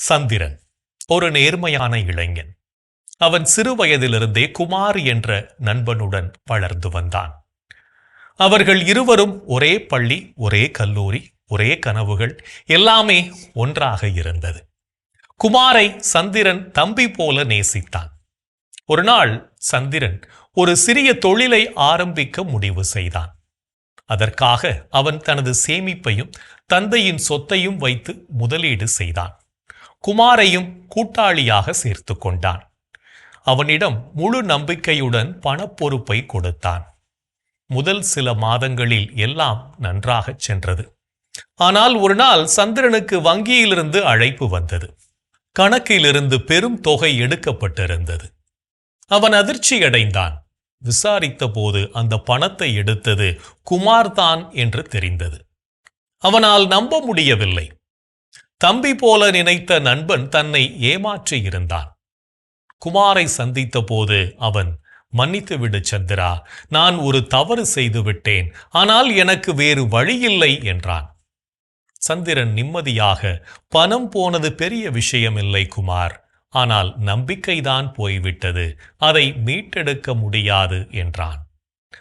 சந்திரன் ஒரு நேர்மையான இளைஞன். அவன் சிறு வயதிலிருந்தே குமார் என்ற நண்பனுடன் வளர்ந்து வந்தான். அவர்கள் இருவரும் ஒரே பள்ளி ஒரே கல்லூரி ஒரே கனவுகள் எல்லாமே ஒன்றாக இருந்தது. குமாரை சந்திரன் தம்பி போல நேசித்தான். ஒரு நாள் சந்திரன் ஒரு சிறிய தொழிலை ஆரம்பிக்க முடிவு செய்தான். அதற்காக அவன் தனது சேமிப்பையும் தந்தையின் சொத்தையும் வைத்து முதலீடு செய்தான். குமாரையும் கூட்டாளியாக சேர்த்து கொண்டான். அவனிடம் முழு நம்பிக்கையுடன் பணப்பொறுப்பை கொடுத்தான். முதல் சில மாதங்களில் எல்லாம் நன்றாகச் சென்றது. ஆனால் ஒரு நாள் சந்திரனுக்கு வங்கியிலிருந்து அழைப்பு வந்தது. கணக்கிலிருந்து பெரும் தொகை எடுக்கப்பட்டிருந்தது. அவன் அதிர்ச்சியடைந்தான். விசாரித்த போது அந்த பணத்தை எடுத்தது குமார்தான் என்று தெரிந்தது. அவனால் நம்ப முடியவில்லை. தம்பி போல நினைத்த நண்பன் தன்னை ஏமாற்றி இருந்தான். குமாரை சந்தித்த போது அவன் மன்னித்து விடு சந்திரா நான் ஒரு தவறு செய்து விட்டேன் ஆனால் எனக்கு வேறு வழியில்லை என்றான். சந்திரன் நிம்மதியாக பணம் போனது பெரிய விஷயமில்லை குமார் ஆனால் நம்பிக்கைதான் போய்விட்டது அதை மீட்டெடுக்க முடியாது என்றான்.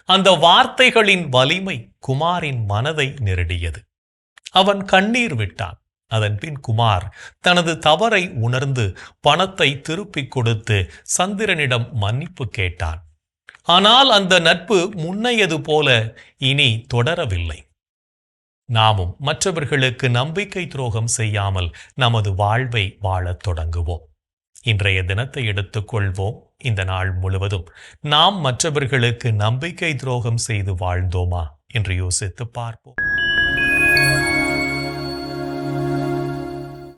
அந்த வார்த்தைகளின் வலிமை குமாரின் மனதை நெருடியது. அவன் கண்ணீர் விட்டான். அதன்பின் குமார் தனது தவறை உணர்ந்து பணத்தை திருப்பிக் கொடுத்து சந்திரனிடம் மன்னிப்பு கேட்டான். ஆனால் அந்த நட்பு முன்னையது போல இனி தொடரவில்லை. நாமும் மற்றவர்களுக்கு நம்பிக்கை துரோகம் செய்யாமல் நமது வாழ்வை வாழத் தொடங்குவோம். இன்றைய தினத்தை எடுத்துக்கொள்வோம் இந்த நாள் முழுவதும் நாம் மற்றவர்களுக்கு நம்பிக்கை துரோகம் செய்து வாழ்ந்தோமா என்று யோசித்து பார்ப்போம்.